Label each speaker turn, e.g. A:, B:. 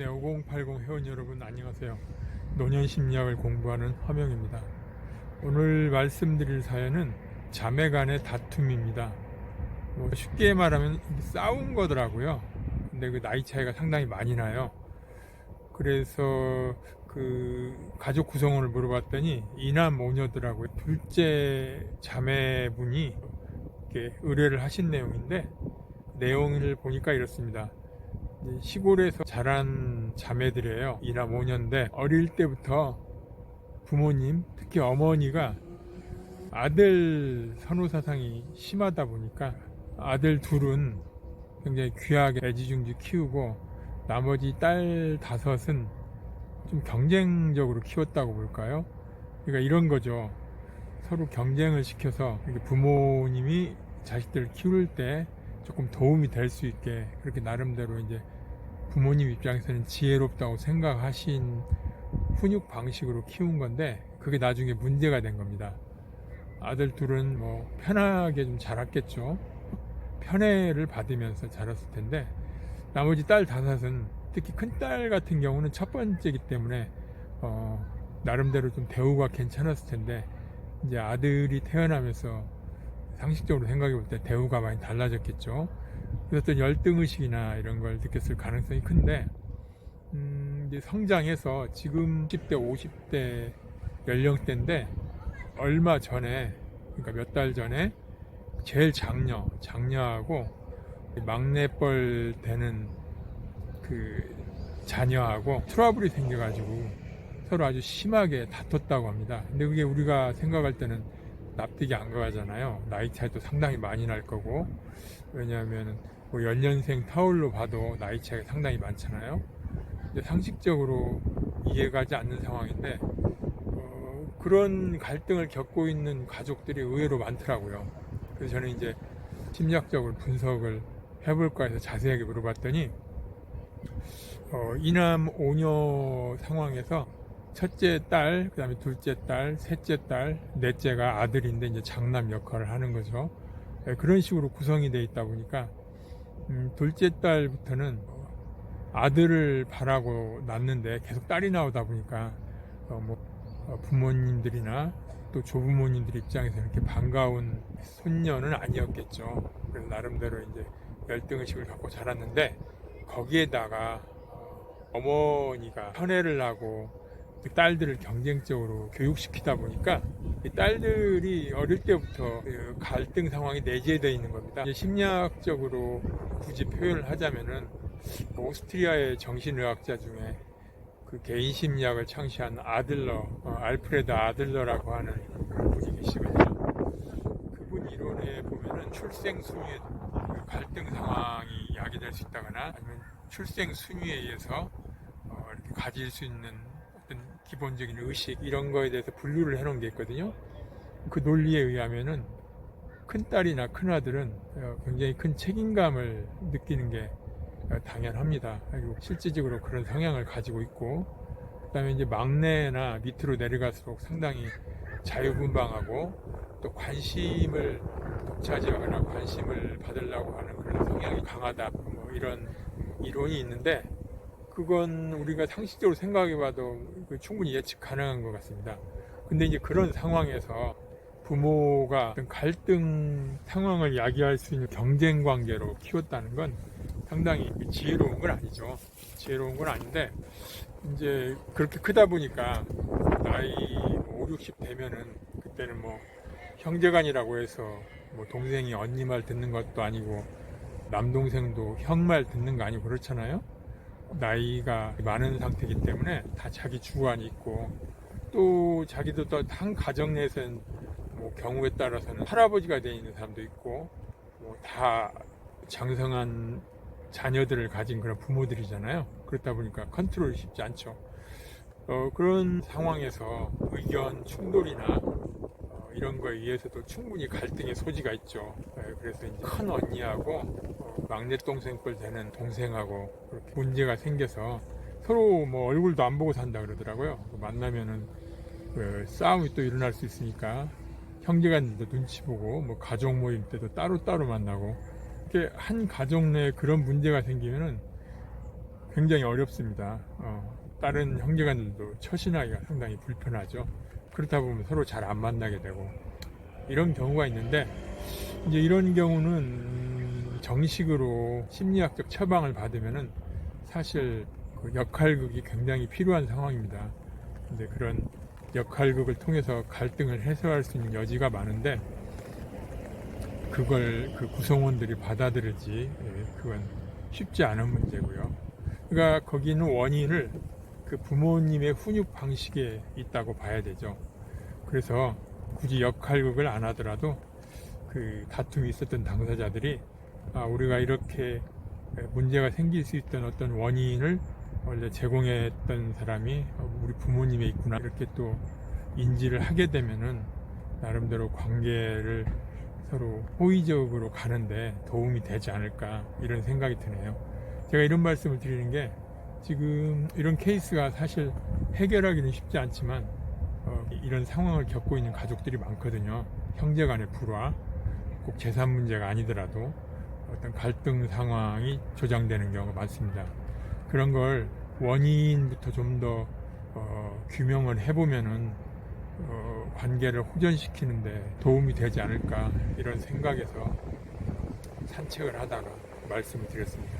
A: 네, 5080 회원 여러분 안녕하세요. 노년 심리학을 공부하는 화명입니다. 오늘 말씀드릴 사연은 자매 간의 다툼입니다. 뭐 쉽게 말하면 싸운 거더라고요. 근데 그 나이 차이가 상당히 많이 나요. 그래서 그 가족 구성원을 물어봤더니 이남 오녀더라고요. 둘째 자매분이 이렇게 의뢰를 하신 내용인데 내용을 보니까 이렇습니다. 이제 시골에서 자란 자매들이에요. 이남 5년대 어릴 때부터 부모님, 특히 어머니가 아들 선호 사상이 심하다 보니까 아들 둘은 굉장히 귀하게 애지중지 키우고 나머지 딸 다섯은 좀 경쟁적으로 키웠다고 볼까요? 그러니까 이런 거죠. 서로 경쟁을 시켜서 부모님이 자식들을 키울 때 조금 도움이 될 수 있게 그렇게 나름대로 이제 부모님 입장에서는 지혜롭다고 생각하신 훈육 방식으로 키운 건데 그게 나중에 문제가 된 겁니다. 아들 둘은 뭐 편하게 좀 자랐겠죠. 편애를 받으면서 자랐을 텐데 나머지 딸 다섯은 특히 큰 딸 같은 경우는 첫 번째이기 때문에 어, 나름대로 좀 대우가 괜찮았을 텐데 이제 아들이 태어나면서 상식적으로 생각해 볼 때 대우가 많이 달라졌겠죠. 어떤 열등의식이나 이런 걸 느꼈을 가능성이 큰데, 음, 이제 성장해서 지금 10대, 50대 연령대인데, 얼마 전에, 그러니까 몇 달 전에, 제일 장녀, 장녀하고 막내뻘 되는 그 자녀하고 트러블이 생겨가지고 서로 아주 심하게 다퉜다고 합니다. 근데 그게 우리가 생각할 때는 납득이 안 가잖아요. 나이 차이도 상당히 많이 날 거고 왜냐하면 뭐 연년생 타올로 봐도 나이 차이가 상당히 많잖아요. 상식적으로 이해가 지 않는 상황인데 어, 그런 갈등을 겪고 있는 가족들이 의외로 많더라고요. 그래서 저는 이제 심리학적으로 분석을 해볼까 해서 자세하게 물어봤더니 어, 이남 오녀 상황에서 첫째 딸, 그다음에 둘째 딸, 셋째 딸, 넷째가 아들인데 이제 장남 역할을 하는 거죠. 예, 그런 식으로 구성이 돼 있다 보니까 음, 둘째 딸부터는 아들을 바라고 낳는데 계속 딸이 나오다 보니까 어, 뭐 어, 부모님들이나 또 조부모님들 입장에서 이렇게 반가운 손녀는 아니었겠죠. 그래서 나름대로 이제 열등의식을 갖고 자랐는데 거기에다가 어, 어머니가 편애를 하고 그 딸들을 경쟁적으로 교육시키다 보니까 이 딸들이 어릴 때부터 그 갈등 상황이 내재되어 있는 겁니다. 심리학적으로 굳이 표현을 하자면은 오스트리아의 정신의학자 중에 그 개인 심리학을 창시한 아들러, 어, 알프레드 아들러라고 하는 분이 계시거든요. 그분 이론에 보면은 출생 순위에 그 갈등 상황이 야기될 수 있다거나 아니면 출생 순위에 의해서 어, 가질 수 있는 어떤 기본적인 의식 이런 거에 대해서 분류를 해놓은 게 있거든요. 그 논리에 의하면은 큰 딸이나 큰 아들은 어, 굉장히 큰 책임감을 느끼는 게 어, 당연합니다. 그리고 실질적으로 그런 성향을 가지고 있고, 그다음에 이제 막내나 밑으로 내려갈수록 상당히 자유분방하고 또 관심을 독차지하거나 관심을 받으려고 하는 그런 성향이 강하다. 뭐 이런 이론이 있는데 그건 우리가 상식적으로 생각해봐도 그 충분히 예측 가능한 것 같습니다. 근데 이제 그런 상황에서 부모가 갈등 상황을 야기할 수 있는 경쟁 관계로 키웠다는 건 상당히 지혜로운 건 아니죠. 지혜로운 건 아닌데 이제 그렇게 크다 보니까 나이 5, 60 되면은 그때는 뭐 형제간이라고 해서 뭐 동생이 언니 말 듣는 것도 아니고 남동생도 형 말 듣는 거 아니고 그렇잖아요. 나이가 많은 상태이기 때문에 다 자기 주관이 있고 또 자기도 또 한 가정 내에서는 뭐 경우에 따라서는 할아버지가 되어 있는 사람도 있고 뭐 다 장성한 자녀들을 가진 그런 부모들이잖아요. 그렇다 보니까 컨트롤이 쉽지 않죠. 어, 그런 상황에서 의견 충돌이나 어, 이런 거에 의해서도 충분히 갈등의 소지가 있죠. 예, 그래서 이제 큰 언니하고 어, 막내 동생뻘 되는 동생하고 그렇게 문제가 생겨서 서로 뭐 얼굴도 안 보고 산다 그러더라고요. 만나면은 그 싸움이 또 일어날 수 있으니까 형제간도 눈치 보고 뭐 가족 모임 때도 따로 따로 만나고 이렇게 한 가족 내에 그런 문제가 생기면은 굉장히 어렵습니다. 어, 다른 형제간들도 처신하기가 상당히 불편하죠. 그렇다 보면 서로 잘 안 만나게 되고 이런 경우가 있는데 이제 이런 경우는 음, 정식으로 심리학적 처방을 받으면은 사실 그 역할극이 굉장히 필요한 상황입니다. 근데 그런 역할극을 통해서 갈등을 해소할 수 있는 여지가 많은데 그걸 그 구성원들이 받아들일지 예, 그건 쉽지 않은 문제고요. 그러니까 거기는 원인을 그 부모님의 훈육 방식에 있다고 봐야 되죠. 그래서 굳이 역할극을 안 하더라도 그 다툼이 있었던 당사자들이 아, 우리가 이렇게 문제가 생길 수 있던 어떤 원인을 원래 제공했던 사람이 우리 부모님에 있구나 이렇게 또 인지를 하게 되면은 나름대로 관계를 서로 호의적으로 가는데 도움이 되지 않을까 이런 생각이 드네요. 제가 이런 말씀을 드리는 게 지금 이런 케이스가 사실 해결하기는 쉽지 않지만 어, 이런 상황을 겪고 있는 가족들이 많거든요. 형제 간의 불화, 꼭 재산 문제가 아니더라도 어떤 갈등 상황이 조장되는 경우가 많습니다. 그런 걸 원인부터 좀더 어, 규명을 해보면은 어, 관계를 호전시키는데 도움이 되지 않을까 이런 생각에서 산책을 하다가 말씀을 드렸습니다.